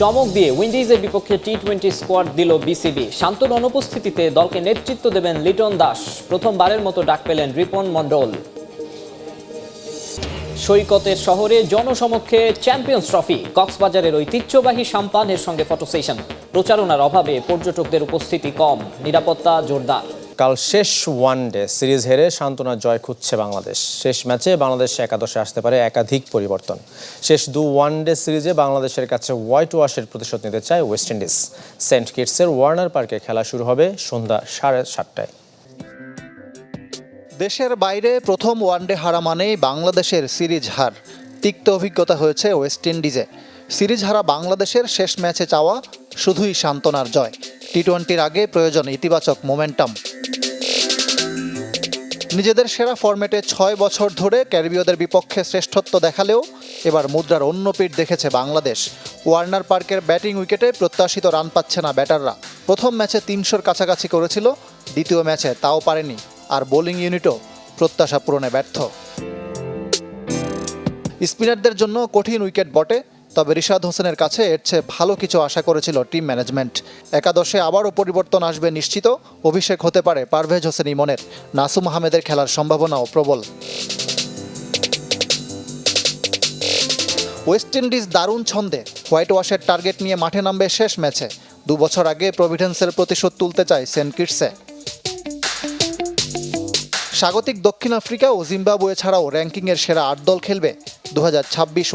চমক দিয়ে উইন্ডিজের বিপক্ষে টি টোয়েন্টি স্কোয়াড দিল বিসিবি। শান্তর অনুপস্থিতিতে দলকে নেতৃত্ব দেবেন লিটন দাস। প্রথমবারের মতো ডাক পেলেন রিপন মণ্ডল। সৈকতের শহরে জনসমক্ষে চ্যাম্পিয়ন্স ট্রফি, কক্সবাজারের ঐতিহ্যবাহী সাম্পানের সঙ্গে ফটো সেশন। প্রচারণার অভাবে পর্যটকদের উপস্থিতি কম, নিরাপত্তা জোরদার। কাল শেষ ওয়ানডে সিরিজ হেরে সান্ত্বনা জয় খুঁজছে বাংলাদেশ। শেষ ম্যাচে বাংলাদেশ একাদশে আসতে পারে একাধিক পরিবর্তন। শেষ দু ওয়ানডে সিরিজে বাংলাদেশের কাছে হোয়াইট ওয়াশের প্রতিশোধ নিতে চায় ওয়েস্ট ইন্ডিজ সেন্ট কিটসের ওয়ার্নার পার্কে খেলা শুরু হবে সন্ধ্যা সাড়ে সাতটায়। দেশের বাইরে প্রথম ওয়ানডে হারা মানেই বাংলাদেশের সিরিজ হার। তিক্ত অভিজ্ঞতা হয়েছে ওয়েস্ট ইন্ডিজে সিরিজ হারা বাংলাদেশের শেষ ম্যাচে চাওয়া শুধুই সান্ত্বনার জয়। টি টোয়েন্টির আগে প্রয়োজন ইতিবাচক মোমেন্টাম নিজেদের সেরা ফরম্যাটে ছয় বছর ধরে ক্যারিবীয়দের বিপক্ষে শ্রেষ্ঠত্ব দেখালেও এবার মুদ্রার অন্য পিঠ দেখেছে বাংলাদেশ। ওয়ার্নার পার্কের ব্যাটিং উইকেটে প্রত্যাশিত রান পাচ্ছে না ব্যাটাররা। প্রথম ম্যাচে তিনশোর কাছাকাছি করেছিল, দ্বিতীয় ম্যাচে তাও পারেনি, আর বোলিং ইউনিটও প্রত্যাশা পূরণে ব্যর্থ। স্পিনারদের জন্য কঠিন উইকেট বটে তবে রিশাদ হোসেনের কাছে এর চেয়ে ভালো কিছু আশা করেছিল টিম ম্যানেজমেন্ট। একাদশে আবারও পরিবর্তন আসবে নিশ্চিত, অভিষেক হতে পারে পারভেজ হোসেন ইমনের। নাসুম আহমেদের খেলার সম্ভাবনাও প্রবল। ওয়েস্ট ইন্ডিজ দারুণ ছন্দে হোয়াইট ওয়াশের টার্গেট নিয়ে মাঠে নামবে শেষ ম্যাচে। দু বছর আগে প্রভিডেন্সের প্রতিশোধ তুলতে চায় সেন্ট কিটসে। স্বাগতিক দক্ষিণ আফ্রিকা ও জিম্বাবুয়ে ছাড়াও র্যাঙ্কিংয়ের সেরা আট দল খেলবে দু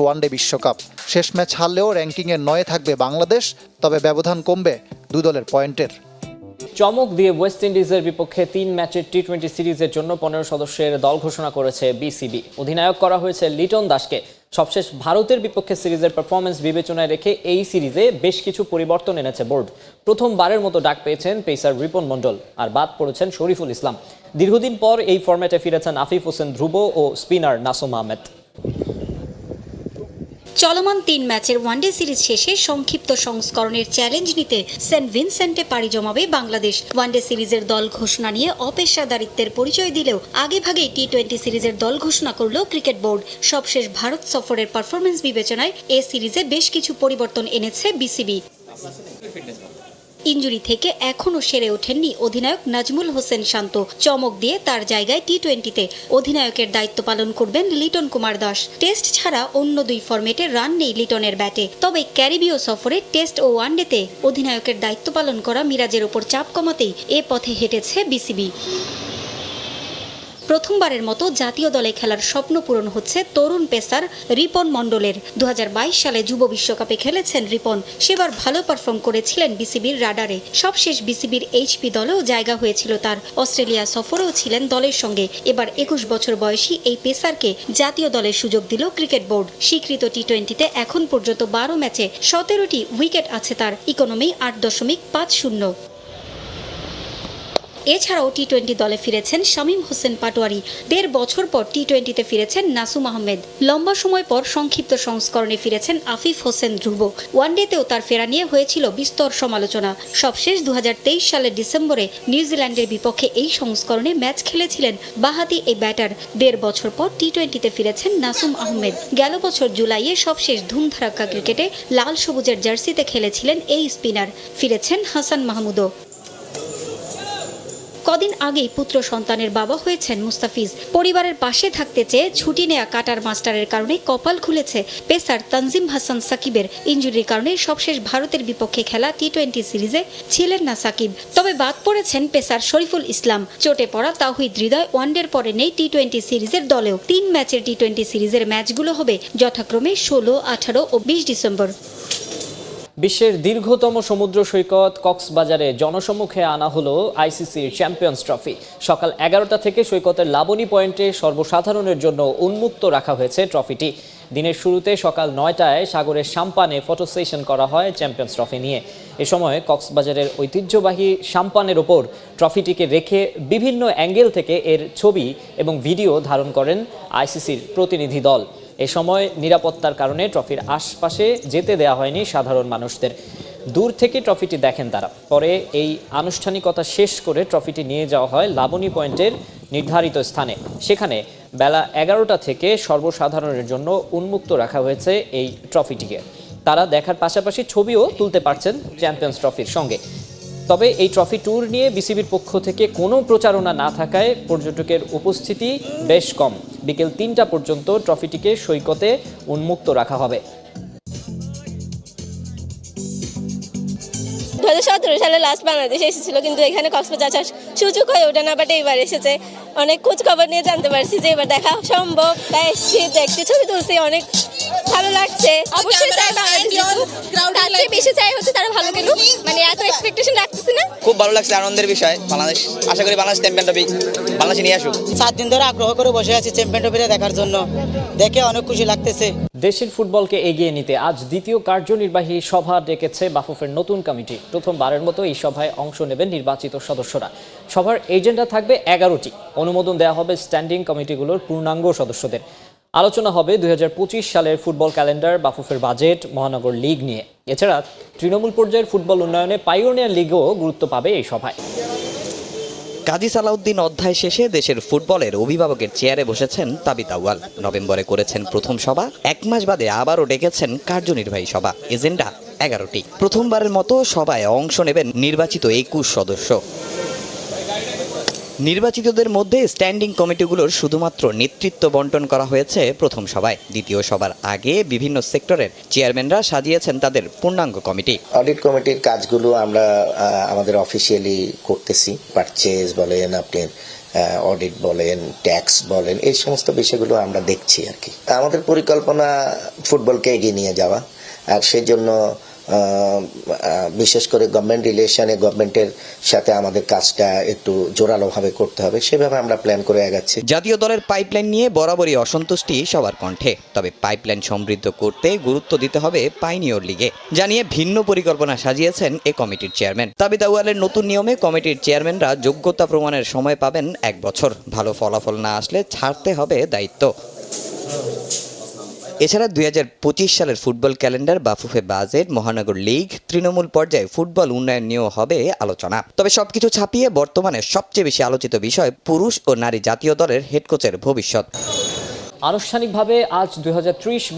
ওয়ানডে বিশ্বকাপ। শেষ ম্যাচ হারলেও র্যাঙ্কিংয়ের নয়ে থাকবে বাংলাদেশ, তবে ব্যবধান কমবে দু দলের পয়েন্টের। চমক দিয়ে ওয়েস্ট ইন্ডিজের বিপক্ষে তিন ম্যাচের টি টোয়েন্টি সিরিজের জন্য পনেরো সদস্যের দল ঘোষণা করেছে বিসিবি। অধিনায়ক করা হয়েছে লিটন দাসকে। সবশেষ ভারতের বিপক্ষে সিরিজের পারফরমেন্স বিবেচনায় রেখে এই সিরিজে বেশ কিছু পরিবর্তন এনেছে বোর্ড। প্রথমবারের মতো ডাক পেয়েছেন পেসার রিপন মণ্ডল, আর বাদ পড়েছেন শরীফুল ইসলাম। দীর্ঘদিন পর এই ফর্ম্যাটে ফিরেছেন আফিফ হোসেন ধ্রুব ও স্পিনার নাসুম আহমেদ। চলমান তিন ম্যাচের ওয়ানডে সিরিজ শেষে সংক্ষিপ্ত সংস্করণের চ্যালেঞ্জ নিতে সেন্ট ভিনসেন্টে পাড়ি জমাবে বাংলাদেশ। ওয়ানডে সিরিজের দল ঘোষণা নিয়ে অপেশাদারিত্বের পরিচয় দিলেও আগেভাগেই টি টোয়েন্টি সিরিজের দল ঘোষণা করল ক্রিকেট বোর্ড। সবশেষ ভারত সফরের পারফরমেন্স বিবেচনায় এ সিরিজে বেশ কিছু পরিবর্তন এনেছে বিসিবি। ইঞ্জুরি থেকে এখনও সেরে ওঠেননি অধিনায়ক নাজমুল হোসেন শান্ত। চমক দিয়ে তার জায়গায় টি টোয়েন্টিতে অধিনায়কের দায়িত্ব পালন করবেন লিটন কুমার দাস। টেস্ট ছাড়া অন্য দুই ফরম্যাটে রান নেই লিটনের ব্যাটে। তবে ক্যারিবীয় সফরে টেস্ট ও ওয়ানডেতে অধিনায়কের দায়িত্ব পালন করা মিরাজের ওপর চাপ কমাতেই এ পথে হেঁটেছে বিসিবি। প্রথমবারের মতো জাতীয় দলে খেলার স্বপ্ন পূরণ হচ্ছে তরুণ পেসার রিপন মণ্ডলের। দু হাজার বাইশ সালে যুব বিশ্বকাপে খেলেছেন রিপন। সেবার ভালো পারফর্ম করেছিলেন বিসিবির রাডারে। সবশেষ বিসিবির এইচপি দলেও জায়গা হয়েছিল তার। অস্ট্রেলিয়া সফরেও ছিলেন দলের সঙ্গে। এবার একুশ বছর বয়সী এই পেসারকে জাতীয় দলের সুযোগ দিল ক্রিকেট বোর্ড। স্বীকৃত টি টোয়েন্টিতে এখন পর্যন্ত বারো ম্যাচে সতেরোটি উইকেট আছে তার। ইকোনমি আট দশমিক পাঁচ শূন্য। এছাড়াও টি টোয়েন্টি দলে ফিরেছেন শামীম হোসেন পাটোয়ারি। দেড় বছর পর টি টোয়েন্টিতে ফিরেছেন নাসুম আহমেদ। লম্বা সময় পর সংক্ষিপ্ত সংস্করণে ফিরেছেন আফিফ হোসেন ধ্রুব। ওয়ানডেতেও তার ফেরা নিয়ে হয়েছিল বিস্তর সমালোচনা। সবশেষ দুহাজার তেইশ সালের ডিসেম্বরে নিউজিল্যান্ডের বিপক্ষে এই সংস্করণে ম্যাচ খেলেছিলেন বাহাতি এই ব্যাটার। দেড় বছর পর টি টোয়েন্টিতে ফিরেছেন নাসুম আহমেদ। গেল বছর জুলাইয়ে সবশেষ ধুমধারাক্কা ক্রিকেটে লাল সবুজের জার্সিতে খেলেছিলেন এই স্পিনার। ফিরেছেন হাসান মাহমুদও। কদিন আগেই পুত্র সন্তানের বাবা হয়েছেন মুস্তাফিজ। পরিবারের পাশে থাকতে চেয়ে ছুটি নেয়া কাটার মাস্টারের কারণে কপাল খুলেছে পেসার তানজিম হাসান সাকিবের। ইঞ্জুরির কারণে সবশেষ ভারতের বিপক্ষে খেলা টি টোয়েন্টি সিরিজে ছিলেন না সাকিব। তবে বাদ পড়েছেন পেসার শরীফুল ইসলাম। চোটে পড়া তাহিদ হৃদয় ওয়ানডের পরে নেই টি টোয়েন্টি সিরিজের দলেও। তিন ম্যাচের টি টোয়েন্টি সিরিজের ম্যাচগুলো হবে যথাক্রমে ষোলো, আঠারো ও বিশ ডিসেম্বর। বিশ্বের দীর্ঘতম সমুদ্র সৈকত কক্সবাজারে জনসম্মুখে আনা হলো আইসিসির চ্যাম্পিয়ন্স ট্রফি। সকাল এগারোটা থেকে সৈকতের লাবণী পয়েন্টে সর্বসাধারণের জন্য উন্মুক্ত রাখা হয়েছে ট্রফিটি। দিনের শুরুতে সকাল নয়টায় সাগরের সাম্পানে ফটো সেশন করা হয় চ্যাম্পিয়ন্স ট্রফি নিয়ে। এ সময় কক্সবাজারের ঐতিহ্যবাহী সাম্পানের ওপর ট্রফিটিকে রেখে বিভিন্ন অ্যাঙ্গেল থেকে এর ছবি এবং ভিডিও ধারণ করেন আইসিসির প্রতিনিধি দল। এ সময় নিরাপত্তার কারণে ট্রফির আশপাশে যেতে দেওয়া হয়নি সাধারণ মানুষদের। দূর থেকে ট্রফিটি দেখেন তারা। পরে এই আনুষ্ঠানিকতা শেষ করে ট্রফিটি নিয়ে যাওয়া হয় লাবণী পয়েন্টের নির্ধারিত স্থানে। সেখানে বেলা এগারোটা থেকে সর্বসাধারণের জন্য উন্মুক্ত রাখা হয়েছে এই ট্রফিটিকে। তারা দেখার পাশাপাশি ছবিও তুলতে পারছেন চ্যাম্পিয়ন্স ট্রফির সঙ্গে। তবে এই ট্রফি ট্যুর নিয়ে বিসিবির পক্ষ থেকে কোনো প্রচারণা না থাকায় পর্যটকের উপস্থিতি বেশ কম। বিকেল তিনটা পর্যন্ত ট্রফিটিকে সৈকতে উন্মুক্ত রাখা হবে। দু হাজার সতেরো সালে লাস্ট বাংলাদেশে এসেছিল, কিন্তু এখানে কক্সবাজার সুযোগ হয়ে ওঠে না বাট এইবার এসেছে। অনেক খোঁজ খবর নিয়ে জানতে পারছি যে এবার দেখা সম্ভব। তাই এসেছি দেখতে ছবি তুলছি অনেক ভালো লাগছে। অবশ্যই চাই বাংলাদেশ বেশি চাই হচ্ছে তারা ভালো খেলুক। মানে এত এক্সপেকটেশন রাখতেছি না। খুব ভালো লাগছে আনন্দের বিষয়। বাংলাদেশ আশা করি বাংলাদেশ চ্যাম্পিয়ন টপিক বাংলাদেশে নিয়ে আসুক। সাত দিন ধরে আগ্রহ করে বসে আছি চ্যাম্পিয়ন ট্রফিটা দেখার জন্য। দেখে অনেক খুশি লাগতেছে। দেশের ফুটবলকে এগিয়ে নিতে আজ দ্বিতীয় কার্যনির্বাহী সভা ডেকেছে বাফুফের নতুন কমিটি। প্রথমবারের মতো এই সভায় অংশ নেবেন নির্বাচিত সদস্যরা। সভার এজেন্ডা থাকবে এগারোটি। অনুমোদন দেওয়া হবে স্ট্যান্ডিং কমিটিগুলোর পূর্ণাঙ্গ সদস্যদের। আলোচনা হবে দুই হাজার পঁচিশ সালের ফুটবল ক্যালেন্ডার, বাফুফের বাজেট, মহানগর লীগ নিয়ে। এছাড়া তৃণমূল পর্যায়ের ফুটবল উন্নয়নে পাইওনিয়ার লিগও গুরুত্ব পাবে এই সভায়। কাজী সালাউদ্দিন অধ্যায় শেষে দেশের ফুটবলের অভিভাবকের চেয়ারে বসেছেন তাবিত আউয়াল। নভেম্বরে করেছেন প্রথম সভা, এক মাস বাদে আবারও ডেকেছেন কার্যনির্বাহী সভা। এজেন্ডা এগারোটি। প্রথমবারের মতো সভায় অংশ নেবেন নির্বাচিত একুশ সদস্য। নির্বাচিতদের মধ্যে স্ট্যান্ডিং কমিটিগুলোর শুধুমাত্র নেতৃত্ব বন্টন করা হয়েছে প্রথম সভায়। দ্বিতীয় সভার আগে বিভিন্ন সেক্টরের চেয়ারম্যানরা সাজিয়েছেন তাদের পূর্ণাঙ্গ কমিটি। অডিট কমিটির কাজগুলো আমরা আমাদের অফিসিয়ালি করতেছি। পারচেজ বলেন, আপনি অডিট বলেন ট্যাক্স বলেন, এই সমস্ত বিষয়গুলো আমরা দেখছি আর কি। আমাদের পরিকল্পনা ফুটবলকে এগিয়ে নিয়ে যাওয়া, আর সেই জন্য বিশেষ করে গভর্নমেন্ট রিলেশনে গভর্নমেন্টের সাথে আমাদের কাজটা একটু জোরালোভাবে করতে হবে, সেভাবে আমরা প্ল্যান করে আগাচ্ছি জাতীয় দলের পাইপলাইন নিয়ে বরাবরই অসন্তুষ্টি সবার কণ্ঠে, তবে পাইপলাইন সমৃদ্ধ করতে গুরুত্ব দিতে হবে পাইনিয়র লিগে জানিয়ে ভিন্ন পরিকল্পনা সাজিয়েছেন এ কমিটির চেয়ারম্যান তাবিদ আউয়ালের নতুন নিয়মে কমিটির চেয়ারম্যানরা যোগ্যতা প্রমাণের সময় পাবেন এক বছর। ভালো ফলাফল না আসলে ছাড়তে হবে দায়িত্ব। এছাড়া দুই হাজার পঁচিশ সালের ফুটবল ক্যালেন্ডার বাফুফে বাজেট মহানগর লীগ তৃণমূল পর্যায়ে ফুটবল উন্নয়ন নিয়েও হবে আলোচনা। তবে সবকিছু ছাপিয়ে বর্তমানে সবচেয়ে বেশি আলোচিত বিষয় পুরুষ ও নারী জাতীয় দলের হেড কোচের ভবিষ্যৎ। আনুষ্ঠানিকভাবে আজ দুই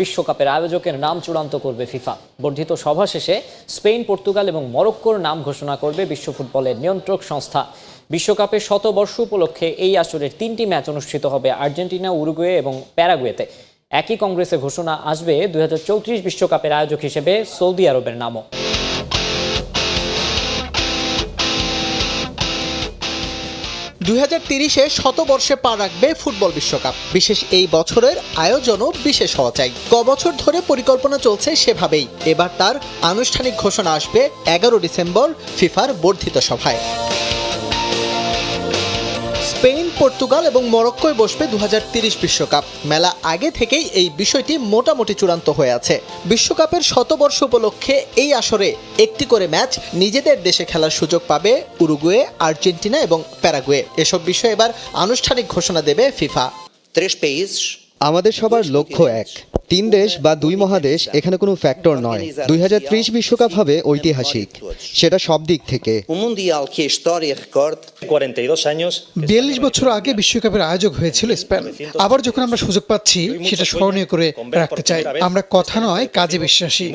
বিশ্বকাপের আয়োজকের নাম চূড়ান্ত করবে ফিফা। বর্ধিত সভা শেষে স্পেন, পর্তুগাল এবং মরক্কোর নাম ঘোষণা করবে বিশ্ব ফুটবলের নিয়ন্ত্রক সংস্থা। বিশ্বকাপের শতবর্ষ উপলক্ষে এই আসরের তিনটি ম্যাচ অনুষ্ঠিত হবে আর্জেন্টিনা, উরুগুয়ে এবং প্যারাগুয়েতে। একই কংগ্রেসে ঘোষণা আসবে দুই বিশ্বকাপের আয়োজক হিসেবে সৌদি আরবের নামও। দুই হাজার তিরিশে শতবর্ষে পা রাখবে ফুটবল বিশ্বকাপ। বিশেষ এই বছরের আয়োজনও বিশেষ হওয়া চাই। বছর ধরে পরিকল্পনা চলছে সেভাবেই। এবার তার আনুষ্ঠানিক ঘোষণা আসবে এগারো ডিসেম্বর ফিফার বর্ধিত সভায়। পর্তুগাল এবং মরক্কোয় বসবে দু বিশ্বকাপ। মেলা আগে থেকেই এই বিষয়টি মোটামুটি চূড়ান্ত হয়ে আছে। বিশ্বকাপের শতবর্ষ উপলক্ষে এই আসরে একটি করে ম্যাচ নিজেদের দেশে খেলার সুযোগ পাবে উরুগুয়ে আর্জেন্টিনা এবং প্যারাগুয়ে। এসব বিষয়ে এবার আনুষ্ঠানিক ঘোষণা দেবে ফিফা। আমাদের সবার লক্ষ্য এক। তিন দেশ বা দুই মহাদেশ এখানে কোনো ফ্যাক্টর নয়। দুই বিশ্বকাপ হবে ঐতিহাসিক। সেটা সব দিক থেকে। বিয়াল্লিশ বছর আগে বিশ্বকাপের আয়োজক হয়েছিল স্পেন। আবার যখন আমরা সুযোগ পাচ্ছি সেটা স্মরণীয় করে রাখতে চাই। আমরা কথা নয় কাজে বিশ্বাসী।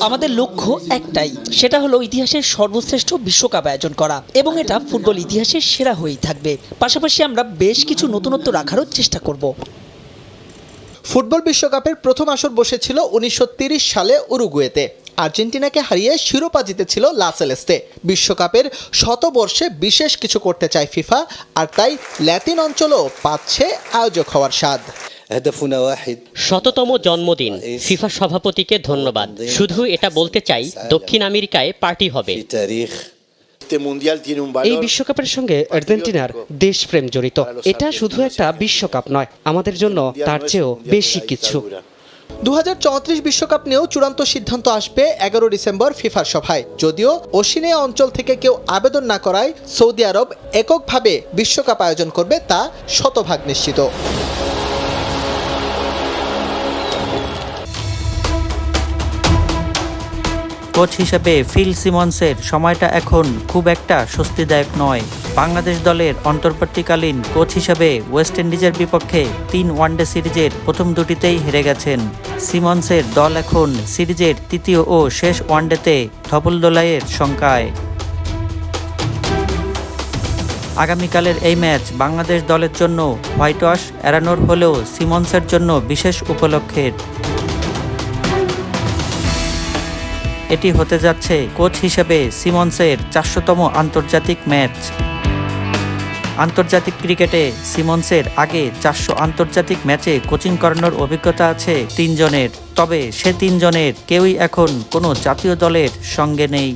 আমাদের লক্ষ্য একটাই সেটা হলো ইতিহাসের সর্বশ্রেষ্ঠ বিশ্বকাপ আয়োজন করা। এবং এটা ফুটবল ইতিহাসের সেরা হয়েই থাকবে। পাশাপাশি আমরা বেশ কিছু নতুনত্ব রাখারও চেষ্টা করব। ফুটবল বিশ্বকাপের প্রথম আসর বসেছিল উনিশশো সালে উরুগুয়েতে। আর্জেন্টিনাকে হারিয়ে শিরোপা জিতেছিল লাসেলেস্তে বিশ্বকাপের শতবর্ষে বিশেষ কিছু করতে চায় ফিফা আর তাই ল্যাটিন অঞ্চলও পাচ্ছে আয়োজক হওয়ার স্বাদ। শততম জন্মদিন। ফিফা সভাপতিকে ধন্যবাদ। শুধু এটা বলতে চাই দক্ষিণ আমেরিকায় পার্টি হবে। এই বিশ্বকাপের সঙ্গে আর্জেন্টিনার দেশপ্রেম জড়িত। এটা শুধু একটা বিশ্বকাপ নয় আমাদের জন্য তার চেয়েও বেশি কিছু। দু বিশ্বকাপ নিয়েও চূড়ান্ত সিদ্ধান্ত আসবে এগারো ডিসেম্বর ফিফার সভায়। যদিও ওশিনিয়া অঞ্চল থেকে কেউ আবেদন না করায় সৌদি আরব এককভাবে বিশ্বকাপ আয়োজন করবে তা শতভাগ নিশ্চিত। কোচ হিসেবে ফিল সিমন্সের সময়টা এখন খুব একটা স্বস্তিদায়ক নয়। বাংলাদেশ দলের অন্তর্বর্তীকালীন কোচ হিসেবে ওয়েস্ট ইন্ডিজের বিপক্ষে তিন ওয়ানডে সিরিজের প্রথম দুটিতেই হেরে গেছেন। সিমন্সের দল এখন সিরিজের তৃতীয় ও শেষ ওয়ানডেতে ধবলদোলাইয়ের শঙ্কায়। আগামীকালের এই ম্যাচ বাংলাদেশ দলের জন্য হোয়াইট ওয়াশ এড়ানোর হলেও সিমন্সের জন্য বিশেষ উপলক্ষের। এটি হতে যাচ্ছে কোচ হিসেবে সিমন্সের চারশোতম আন্তর্জাতিক ম্যাচ। আন্তর্জাতিক ক্রিকেটে সিমন্সের আগে চারশো আন্তর্জাতিক ম্যাচে কোচিং করানোর অভিজ্ঞতা আছে তিনজনের, তবে সে তিনজনের কেউই এখন কোনো জাতীয় দলের সঙ্গে নেই।